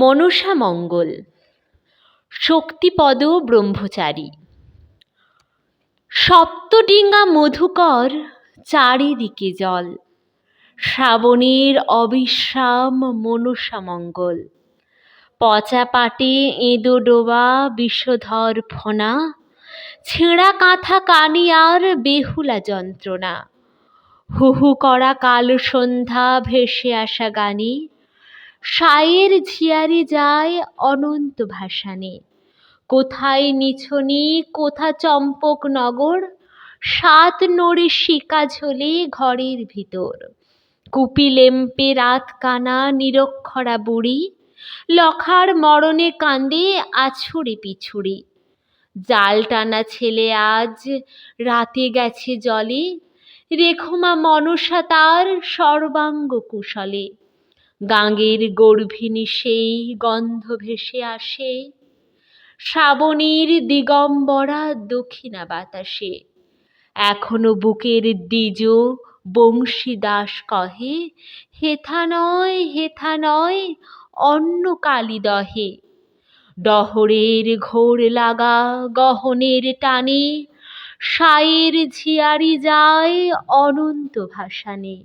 মনসা মঙ্গল। শক্তিপদ ব্রহ্মচারী। সপ্তডিঙ্গা মধুকর চারিদিকে জল। শ্রাবণের অবিশ্রাম মনসা মঙ্গল। পচা পাটে এঁদো ডোবা বিষধর ফোনা। ছেঁড়া কাঁথা কানি আর বেহুলা যন্ত্রণা। হু হু করা কাল সন্ধ্যা ভেসে আসা গানে। সায়ের ঝিয়ারি যায় অনন্ত ভাসানে। কোথায় নিছনি, কোথা চম্পকনগর সাত নড়ে শিকা ঝোলে ঘরের ভিতর। কুপি লেম্পে রাত কানা নিরক্ষরা বুড়ি। লখার মরণে কাঁদে আছুড়ে পিছুড়ি। জাল টানা ছেলে আজ রাতে গেছে জলে। রেখো মা মনসা তার সর্বাঙ্গ কুশলে। গাঙের গর্ভিণী সেই গন্ধ ভেসে আসে। শ্রাবণীর দিগম্বরা দক্ষিণা বাতাসে। এখনও বুকের দ্বিজ বংশী দাস কহে হেথা নয় হেথা নয় অন্য কালী দহে। ডহরের ঘোর লাগা গহনের টানে, সায়ের ঝিয়ারি যায় অনন্ত ভাসানে।